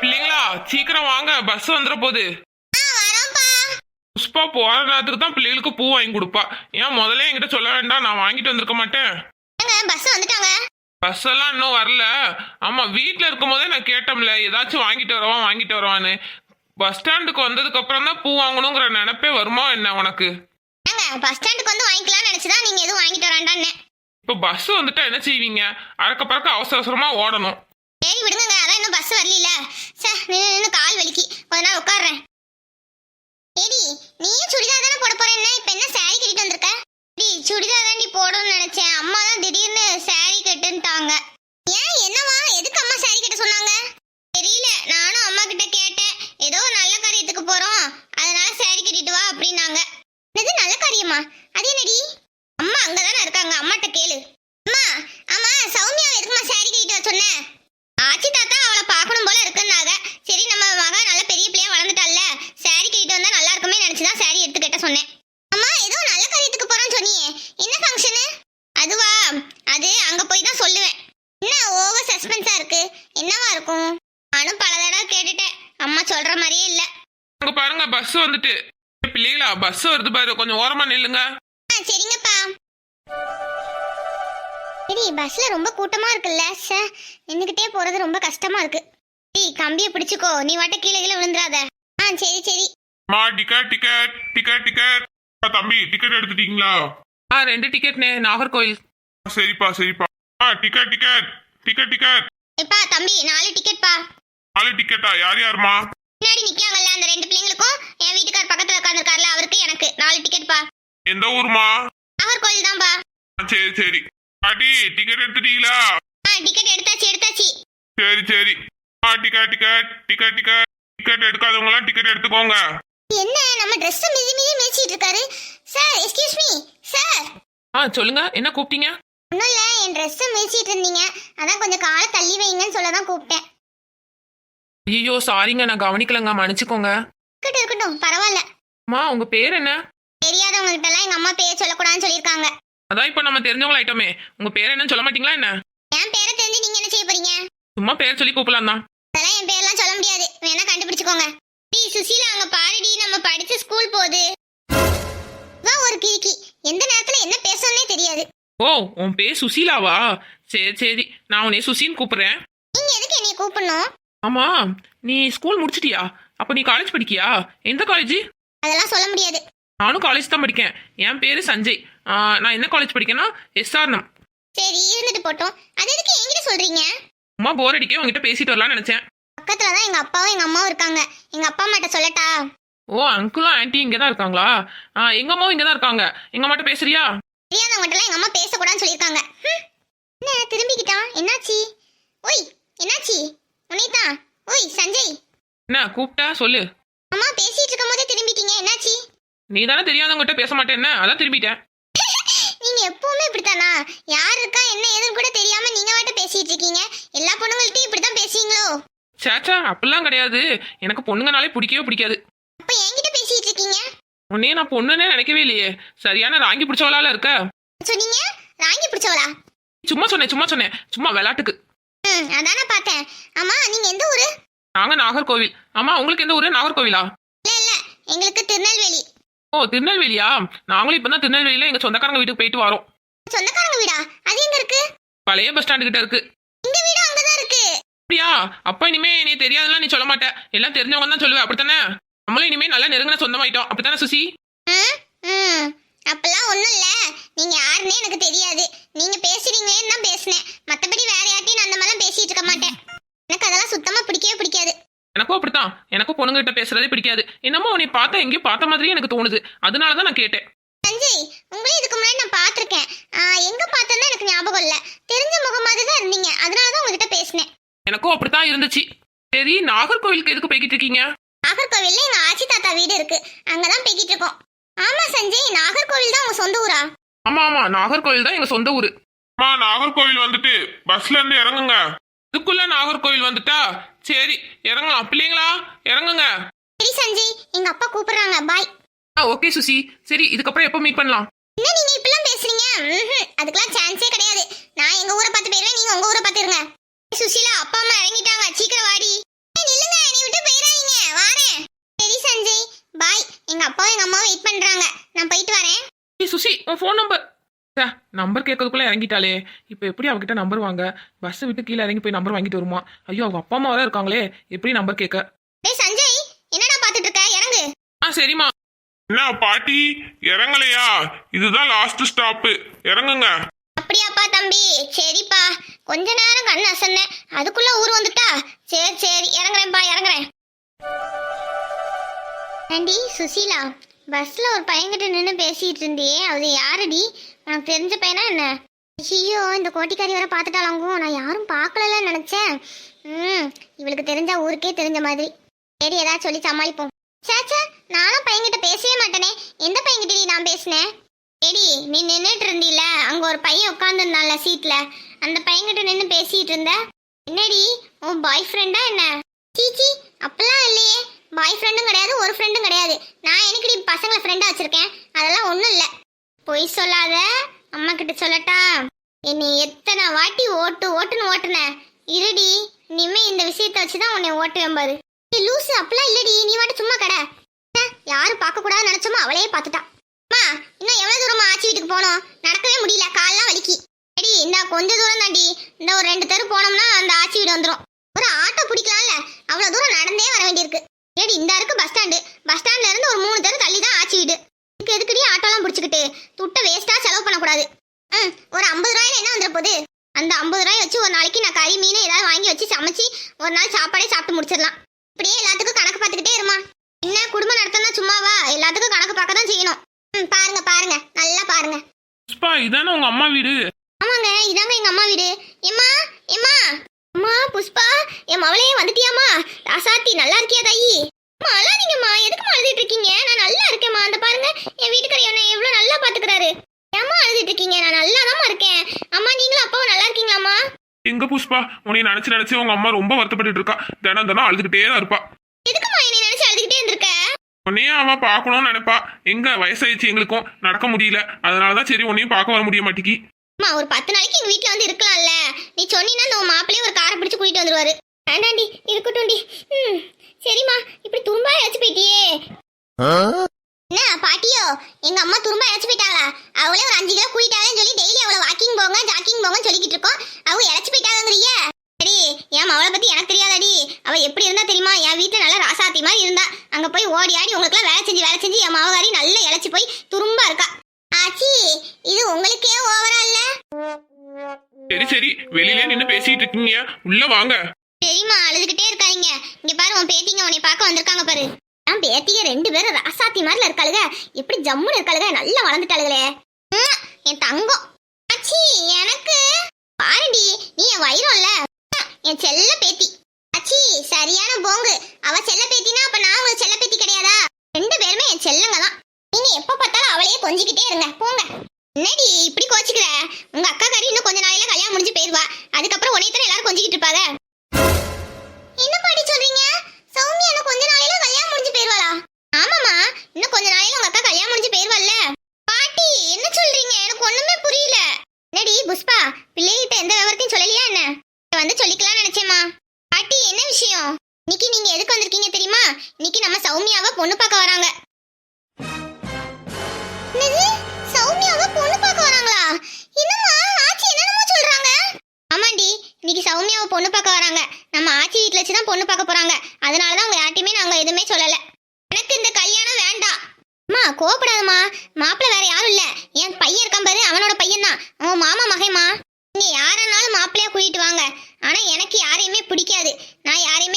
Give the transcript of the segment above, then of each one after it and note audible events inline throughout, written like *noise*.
பிள்ளைங்களா சீக்கிரம் வாங்க பஸ் வந்துட போகுது புஷ்பா போற நேரத்துக்கு தான் பிள்ளைகளுக்கு பூ வாங்கி கொடுப்பா. ஏன் முதல்ல என்கிட்ட சொல்ல வேண்டாம் நான் வாங்கிட்டு வந்திருக்க மாட்டேன். பஸ் வந்துட்டாங்க. பஸ் எல்லாம் இன்னும் வரல. ஆமா வீட்ல இருக்கும் போதே நான் கேட்டோம்ல ஏதாச்சும் வாங்கிட்டு வரவா வாங்கிட்டு வரவான்னு. பஸ் ஸ்டாண்டுக்கு வந்ததுக்கு அப்புறம் தான் பூ வாங்கணுங்கிற நினைப்பே வருமா என்ன உனக்கு? பஸ் ஸ்டாண்டுக்கு வந்து வாங்கிக்கலாம்னு நினைச்சுதான் நீங்க எதுவும் வாங்கிட்டு வராண்டான்னு. இப்போ பஸ் வந்துட்டா என்ன செய்வீங்க? அறக்க பறக்க அவசர அவசரமா ஓடணும். சரி விடுங்க இன்னும் பஸ் வரல சே நின்று நின்று கால் வலிக்கு. கொஞ்ச நாள் உட்காடுறேன் ஏடி நீயும் சுடிதார் தானே போட போறேன்னா இப்ப என்ன saree கட்டிட்டு வந்திருக்க டி சுடிதார் தான் நீ போடணும்னு நினைச்சேன் அம்மா தான் திடீர்னு saree கட்டுன்ட்டாங்க ஏன் என்னவா எதுக்கு அம்மா saree கட்ட சொன்னாங்க தெரியல நானும் அம்மா கிட்ட கேட்டேன் ஏதோ நல்ல காரியத்துக்கு போறோம் அதனால saree கட்டிட்டு வா அப்படின்னாங்க இது நல்ல காரியமா அது என்னடி அம்மா அங்கதானே இருக்காங்க அம்மாட்ட கேளு அம்மா ஆமா சௌமியா எதுக்குமா saree கட்டிட்டு வர சொன்னேன் ஆச்சி தாத்தா அவளை பார்க்கணும் போல இருக்குன்னாங்க சரி நம்ம மகா நல்ல பெரிய பிள்ளையா வளர்ந்துட்டால saree கட்டிட்டு வந்தா நல்லா இருக்குமே நினைச்சுதான் saree எடுத்து கட்ட சொன்னேன் அம்மா ஏதோ நல்ல காரியத்துக்கு போறோம்னு சொன்னியே என்ன ஃபங்க்ஷனு அதுவா அது அங்க போய் தான் சொல்லுவேன் என்ன ஓவர் சஸ்பென்ஸா இருக்கு என்னவா இருக்கும்? நானும் பல தடவை கேட்டுட்டேன். அம்மா சொல்ற மாதிரியே இல்ல. அங்க பாருங்க பஸ் வந்துட்டு. பிள்ளைகளா பஸ் வருது பாரு கொஞ்சம் ஓரமா நில்லுங்க. ஆ சரிங்கப்பா. சரி பஸ்ல ரொம்ப கூட்டமா இருக்குல்ல சே நின்னுக்கிட்டே போறது ரொம்ப கஷ்டமா இருக்கு. டேய் கம்பியை பிடிச்சுக்கோ நீ வாட்ட கீழே கீழே விழுந்துடாத ஆ சரி சரி. மா டிக்கெட் டிக்கெட் டிக்கெட் டிக்கெட் தம்பி டிக்கெட் எடுத்துட்டீங்களா? ஆ ரெண்டு டிக்கெட்னே நாகர்கோவில். சரிப்பா சரிப்பா. ஆ டிக்கெட் டிக்கெட் டிக்கெட் டிக்கெட் எப்பா தம்பி நாலு டிக்கெட்ப்பா நாலு டிக்கெட்டா யார் யாருமா? பின்னாடி நிக்காங்கல்ல அந்த ரெண்டு பிள்ளைங்களுக்கும் என் வீட்டுக்கார் பக்கத்துல உட்காந்துருக்காருல அவருக்கு எனக்கு நாலு டிக்கெட்ப்பா எந்த ஊருமா? நாகர்கோவில் தான்ப்பா ஆ, சரி சரி. பாட்டி டிக்கெட் எடுத்துட்டீங்களா? ஆ டிக்கெட் எடுத்தாச்சு எடுத்தாச்சு. சரி சரி. ஆ ticket ticket ticket ticket ticket எடுக்காதவங்களாம் ticket எடுத்துக்கோங்க. என்ன நம்ம ட்ரெஸ் மிதி மிதி மிதிச்சிட்டு இருக்காரு. சார் எக்ஸ்கியூஸ் மீ சார் ஆ சொல்லுங்க. என்ன கூப்பிட்டீங்க? ஒன்றும் இல்லை என் ட்ரெஸ்ஸை மிதிச்சிட்டு இருந்தீங்க. அதான் கொஞ்சம் காலை தள்ளி வைங்கன்னு சொல்ல தான் கூப்பிட்டேன். ஐயோ சாரிங்க நான் கவனிக்கலங்க. மன்னிச்சுக்கோங்க. இருக்கட்டும் இருக்கட்டும் பரவாயில்ல. அம்மா உங்க பேர் என்ன? தெரியாதவங்க கிட்ட எல்லாம் எங்க அம்மா பேர் சொல்லக்கூடாதுன்னு சொல்லியிருக்காங்க. அதான் இப்போ நம்ம தெரிஞ்சவங்கள ஐட்டமே உங்க பேர் என்னன்னு சொல்ல மாட்டீங்களா என்ன? என் பேரை தெரிஞ்சு நீங்க என்ன செய்ய போறீங்க? சும்மா பேர் சொல்லி கூப்பிடலாம் தான். அதெல்லாம் என் பேர்லாம் சொல்ல முடியாது. வேணா கண்டுபிடிச்சுக்கோங்க. டி சுசீலா அங்க பாருடி. நம்ம படிச்ச ஸ்கூல் போகுது. இவ ஒரு கிறுக்கி. எந்த நேரத்துல என்ன பேசணும்னே தெரியாது. ஓ உன் பேர் சுசீலாவா? சரி சரி. நான் உன்னை சுசின்னு கூப்பிடுறேன். நீங்க எதுக்கு என்னைய கூப்பிடணும்? ஆமா நீ ஸ்கூல் முடிச்சிட்டியா? அப்ப நீ காலேஜ் படிக்கியா? எந்த காலேஜ் அதெல்லாம் சொல்ல முடியாது. நானும் காலேஜ் தான் படிக்கேன். என் பேரு சஞ்சய். ஆ, நான் என்ன காலேஜ் படிக்கேன்னா எஸ்ஆர்எம். சரி இருந்துட்டு போட்டோம். அது எதுக்கு என்கிட்ட சொல்றீங்க? சும்மா போர் அடிக்க உங்ககிட்ட பேசிட்டு வரலாம்னு நினைச்சேன். பக்கத்துல தான் எங்க அப்பாவும் எங்க அம்மாவும் இருக்காங்க. எங்க அப்பா அம்மாட்ட சொல்லட்டா? ஓ அங்கிளும் ஆன்ட்டி இங்கே தான் இருக்காங்களா? ஆ, எங்க அம்மாவும் இங்கே தான் இருக்காங்க. எங்க அம்மாட்ட பேசுறியா? தெரியாதவங்ககிட்ட எங்க அம்மா பேசக்கூடாதுன்னு சொல்லியிருக்காங்க. என்ன திரும்பிக்கிட்டான் என்னாச்சு? ஓய் என்னாச்சு? உன்னைத்தா ஓய் சஞ்சய். என்ன கூப்பிட்டா? சொல்லு. அம்மா பேசிட்டு இருக்கும் போதே திரும்பிட்டீங்க. என்னாச்சு? நீ தானே தெரியாதவங்ககிட்ட பேச மாட்டேன்னு அதான் திரும்பிட்டேன். *laughs* நீங்க எப்பவுமே இப்படித்தானா? யார் இருக்கா என்ன ஏதுன்னு கூட தெரியாம நீங்க வாட்ட பேசிட்டு இருக்கீங்க எல்லா பொண்ணுங்கள்ட்டையும் இப்படித்தான் பேசுவீங்களோ? சேச்சா அப்படிலாம் கிடையாது. எனக்கு பொண்ணுங்கனாலே பிடிக்கவே பிடிக்காது. உன்னையே நான் பொண்ணுன்னே நினைக்கவே இல்லையே. சரியான ராங்கி பிடிச்சவளால இருக்க. சொன்னீங்க? ராங்கி பிடிச்சவளா? சும்மா சொன்னேன் சும்மா சொன்னேன். சும்மா விளையாட்டுக்கு. ம் அதானே பார்த்தேன். ஆமா நீங்க எந்த ஊரு? நாங்க நாகர்கோவில். ஆமா உங்களுக்கு எந்த ஊரு? நாகர்கோவிலா? இல்ல இல்ல. எங்களுக்கு திருநெல்வேலி. ஓ திருநெல்வேலியா? நாங்களும் இப்பதான் திருநெல்வேலியில எங்க சொந்தக்காரங்க வீட்டுக்கு போயிட்டு வரோம். சொந்தக்காரங்க வீடா? அது எங்க இருக்கு? பழைய பஸ் ஸ்டாண்டு கிட்ட இருக்கு. எங்க வீடு அங்கதான் இருக்கு. அப்படியா? அப்ப இனிமே நீ தெரியாதெல்லாம் நீ சொல்ல மாட்ட. எல்லாம் தெரிஞ்சவங்க தான் சொல்லுவேன் அப்படித்தானே? நம்மளும் இனிமே நல்லா நெருங்கின சொந்தமாயிட்டோம். அப்படித்தானே சுசி? அப்பெல்லாம் ஒண்ணும் இல்ல. நீங்க யாருன்னே எனக்கு தெரியாது. நீங்க பேசுறீங்களேன்னு தான் பேசினேன். மத்தபடி வேற யார்ட்டையும் நான் அந்த மாதிரிலாம் பேசிட்டு இருக்க மாட்டேன். எனக்கு அதெல்லாம் சுத்தமா பிடிக்கவே பிடிக்காது. எனக்கும் அப்படித்தான். எனக்கும் பொண்ணுங்கிட்ட பேசுறதே பிடிக்காது. என்னமோ உன்னை பார்த்தா எங்கேயோ பார்த்த மாதிரியே எனக்கு தோணுது. அதனாலதான் நான் கேட்டேன். சஞ்சய் உங்களே இதுக்கு முன்னாடி நான் பார்த்திருக்கேன். எங்க பார்த்தேன்னா எனக்கு ஞாபகம் இல்ல. தெரிஞ்ச முகம் மாதிரி தான் இருந்தீங்க. அதனால தான் உங்ககிட்ட பேசினேன். எனக்கும் அப்படித்தான் இருந்துச்சு. சரி நாகர்கோவிலுக்கு எதுக்கு போய்கிட்டு இருக்கீங்க? நாகர்கோவில்ல எங்க ஆச்சி தாத்தா வீடு இருக்கு. அங்கதான் போய்கிட்டு இருக்கோம். ஆமா சஞ்சய் நாகர்கோவில் தான் உங்க சொந்த ஊரா? ஆமா ஆமா நாகர்கோவில் தான் எங்க சொந்த ஊரு. அம்மா நாகர்கோவில் வந்துட்டு பஸ்ல இருந்து இறங்குங்க. இதுக்குள்ள நாகர்கோவில் வந்துட்டா? சரி இறங்கலாம். பிள்ளைங்களா இறங்குங்க. சரி சஞ்சய் எங்க அப்பா கூப்பிடுறாங்க. பாய் ஆ ஓகே சுசி. சரி இதுக்கப்புறம் எப்போ மீட் பண்ணலாம்? என்ன நீங்க இப்பெல்லாம் பேசுறீங்க? ம்ஹும். அதுக்கெல்லாம் சான்ஸே கிடையாது நான் எங்க ஊரை பார்த்து போயிருவேன் நீங்க உங்க ஊரை பார்த்து இருங்க சுசீலா அப்பா அம்மா இறங்கிட்டாங்க சீக்கிரம் வாடி ஏய், நில்லு பாய் எங்க அப்பாவும் எங்க அம்மாவும் வெயிட் பண்றாங்க நான் போயிட்டு வரேன் ஏய் சுசி உன் ஃபோன் நம்பர் நம்பர் கேட்கறதுக்குள்ள இறங்கிட்டாளே. இப்போ எப்படி அவகிட்ட நம்பர் வாங்க? பஸ் விட்டு கீழே இறங்கி போய் நம்பர் வாங்கிட்டு வருமா? ஐயோ அவங்க அப்பா அம்மா வேற இருக்காங்களே. எப்படி நம்பர் கேட்க? டேய் சஞ்சய் என்னடா பாத்துட்டு இருக்க? இறங்கு. ஆ சரிம்மா. என்ன பாட்டி? இறங்கலையா? இதுதான் லாஸ்ட் ஸ்டாப்பு இறங்குங்க. அப்படியாப்பா தம்பி. சரிப்பா. கொஞ்ச நேரம் கண் அசந்தேன். அதுக்குள்ள ஊர் வந்துட்டா? சரி சரி. இறங்குறேன்ப்பா இறங்குறேன். ஆண்டி சுசீலா பஸ்ல ஒரு பையன்கிட்ட நின்று பேசிட்டு இருந்தியே அது யாருடி? உனக்கு தெரிஞ்ச பையனா என்ன? ஐயோ இந்த கோட்டிக்காரி வர பார்த்துட்டாலாங்கும் நான் யாரும் பார்க்கலன்னு நினைச்சேன். ம் இவளுக்கு தெரிஞ்சா ஊருக்கே தெரிஞ்ச மாதிரி. சரி ஏதாச்சும் சொல்லி சமாளிப்போம். சேச்சா நானும் பையன்கிட்ட பேசவே மாட்டேனே. எந்த பையன்கிட்ட நான் பேசினேன் எடி நீ நின்றுட்டு இருந்தீல. அங்க ஒரு பையன் உட்காந்துருந்தான்ல சீட்ல. அந்த பையன்கிட்ட நின்று பேசிட்டு இருந்த. என்னடி உன் பாய் ஃப்ரெண்டா என்ன? சீச்சி அப்பெல்லாம் இல்லையே. பாய் ஃப்ரெண்டும் கிடையாது ஒரு ஃப்ரெண்டும் கிடையாது. நான் எனக்குடி பசங்களை ஃப்ரெண்டாக வச்சுருக்கேன்? அதெல்லாம் ஒன்றும் இல்லை. பொய் சொல்லாத அம்மா கிட்ட சொல்லட்டா என்னை எத்தனை வாட்டி ஓட்டு ஓட்டுன்னு ஓட்டுன. இருடி இனிமே இந்த விஷயத்த வச்சுதான் உன்னை ஓட்டுவேன் பாரு. லூசு அப்பெல்லாம் இல்லடி நீ வாட்டு சும்மா கடை. யாரும் பார்க்க கூடாதுன்னு நினைச்சோமோ அவளையே பார்த்துட்டா. அம்மா இன்னும் எவ்வளோ தூரமா ஆச்சி வீட்டுக்கு போனோம்? நடக்கவே முடியல கால்லாம் வலிக்கி. அடி இந்த கொஞ்ச தூரம் தாண்டி இந்த ஒரு ரெண்டு தெரு போனோம்னா அந்த ஆச்சி வீடு வந்துடும் ஒரு ஆட்டோ பிடிக்கலாம்ல அவ்வளோ தூரம் நடந்தே வர வேண்டியிருக்கு. ஏடி இந்த இருக்கு பஸ் ஸ்டாண்டு பஸ் ஸ்டாண்ட்ல இருந்து ஒரு மூணு தெரு தள்ளி தான் ஆச்சி வீடு. இதுக்கு எதுக்குடி ஆட்டோலாம் பிடிச்சிக்கிட்டு? துட்டை வேஸ்டா செலவு பண்ணக்கூடாது. ம் ஒரு ஐம்பது ரூபாயில என்ன வந்துட போகுது? அந்த ஐம்பது ரூபாய் வச்சு ஒரு நாளைக்கு நான் கறி மீன் ஏதாவது வாங்கி வச்சு சமைச்சு ஒரு நாள் சாப்பாடே சாப்பிட்டு முடிச்சிடலாம். இப்படியே எல்லாத்துக்கும் கணக்கு பார்த்துக்கிட்டே இருமா. என்ன குடும்பம் நடத்தினா சும்மாவா? எல்லாத்துக்கும் கணக்கு பார்க்க தான் செய்யணும். ம் பாருங்க பாருங்க. நல்லா பாருங்க. புஷ்பா இதானே உங்க அம்மா வீடு? ஆமாங்க இதாங்க எங்க அம்மா வீடு எம்மா எம்மா அம்மா புஷ்பா என் மவளே வந்துட்டியாம்மா? ராசாத்தி நல்லா இருக்கியா தாயி? அம்மா அழாதீங்கம்மா. எதுக்குமா அழுதுட்டு இருக்கீங்க நான் நல்லா இருக்கேம்மா. அந்த பாருங்க என் வீட்டுக்காரர் என்ன எவ்வளவு நல்லா பாத்துக்கிறாரு ஏம்மா அழுதுட்டு இருக்கீங்க நான் நல்லா இருக்கேன். அம்மா நீங்களும் அப்பாவும் நல்லா இருக்கீங்களாம்மா? எங்க புஷ்பா? உன்னை நினைச்சு நினைச்சு உங்க அம்மா ரொம்ப வருத்தப்பட்டுட்டு இருக்கா. தினம் தினம் அழுதுகிட்டே தான் இருப்பா. எதுக்குமா என்னை நினைச்சு அழுதுகிட்டே இருந்திருக்க? உன்னையே அவ பார்க்கணும்னு நினைப்பா. எங்க வயசாயிடுச்சு எங்களுக்கும்? நடக்க முடியல. அதனாலதான் சரி உன்னையும் பார்க்க வர முடிய மாட்டேங்கி. அம்மா ஒரு பத்து நாளைக்கு எங்க வீட்ல வந்து இருக்கலாம்ல. நீ அந்த உன் மாப்பிள்ளையே ஒரு காரை பிடிச்சு கூட்டிட்டு வந்துருவாரு. வேண்டாண்டி இருக்கட்டும்டி. ம் சரிம்மா இப்படி துரும்பா இழைச்சு போயிட்டியே. என்ன பாட்டியோ எங்க அம்மா துரும்பா இழைச்சு போயிட்டாங்களா அவளே ஒரு அஞ்சு கிலோ கூட்டிட்டாங்கன்னு சொல்லி டெய்லி அவளை வாக்கிங் போங்க ஜாக்கிங் போங்கன்னு சொல்லிக்கிட்டு இருக்கோம். அவ இழைச்சு போயிட்டாங்கறிய சரி ஏன் அவளை பத்தி எனக்கு தெரியாதாடி. அவ எப்படி இருந்தா தெரியுமா? என் வீட்டுல நல்ல ராசாத்தி மாதிரி இருந்தா. அங்க போய் ஓடி ஆடி உங்களுக்குலாம் வேலை செஞ்சு வேலை செஞ்சு என் மாவகாரி நல்லா இழைச்சு போய் துரும்பா இருக்கா. ஆச்சி இது உங்களுக்கே ஓவரா இல்ல? சரி சரி வெளியிலே நின்னு பேசிட்டு இருக்கீங்க. உள்ள வாங்க. பெரியம்மா அழுதுகிட்டே இருக்காதீங்க. இங்க பாரு உன் பேத்திங்க உன்னை பார்க்க வந்திருக்காங்க பாரு. நான் பேத்திங்க ரெண்டு பேரும் ராசாத்தி மாதிரில இருக்காளுங்க எப்படி ஜம்முன்னு இருக்காளுங்க நல்லா வளர்ந்துட்டாளுங்களே என் தங்கம். ஆச்சி எனக்கு. பாருடி நீ என் வயிறும்ல இல்ல. என் செல்ல பேத்தி. ஆச்சி சரியான போங்கு. அவ செல்ல பேத்தினா அப்ப நான் உங்களுக்கு செல்ல பேத்தி கிடையாதா? ரெண்டு பேருமே என் செல்லங்க தான். நீங்க எப்ப பார்த்தாலும் அவளையே கொஞ்சிக்கிட்டே இருங்க. போங்க. என்னடி இப்படி கோச்சிக்கிற? உங்க அக்கா கறி இன்னும் கொஞ்ச நாளையில கல்யாணம் முடிஞ்சு போயிருவா. அதுக்கப்புறம் உனையத்தானே எல்லாரும் கொஞ்சிக்கிட்டு இருப்பாங்க? எனக்கு ஒண்ணுமே புரியல. என்னடி புஷ்பா பிள்ளைகிட்ட எந்த விவரத்தையும் சொல்லலையா என்ன? வந்து சொல்லிக்கலாம்னு நினைச்சேம்மா. பாட்டி என்ன விஷயம்? இன்னைக்கு நீங்க எதுக்கு வந்திருக்கீங்க தெரியுமா? இன்னைக்கு நம்ம சௌமியாவை பொண்ணு பார்க்க வராங்க. என்னது? சௌமியாவை பொண்ணு பார்க்க வராங்களா? என்னம்மா ஆச்சி என்னென்னமோ சொல்றாங்க. ஆமாண்டி இன்னைக்கு சௌமியாவை பொண்ணு பார்க்க வராங்க. நம்ம ஆச்சி வீட்ல வச்சு தான் பொண்ணு பார்க்க போறாங்க. அதனால தான் அவங்க யார்ட்டையுமே நாங்க எதுவுமே சொல்லல. எனக்கு இந்த கல்யாணம் வேண்டாம். அம்மா கோபப்படாதம்மா மாப்பிள்ள வேற யாரும் இல்ல. என் பையன் இருக்கான் பாரு அவனோட பையன் தான் உன் மாமா மகைமா நீங்க யாரானாலும் மாப்பிள்ளையா கூட்டிட்டு வாங்க. ஆனா எனக்கு யாரையுமே பிடிக்காது. நான் யாரையுமே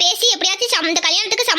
பேசி எப்படியாச்சும் அந்த கல்யாணத்துக்கு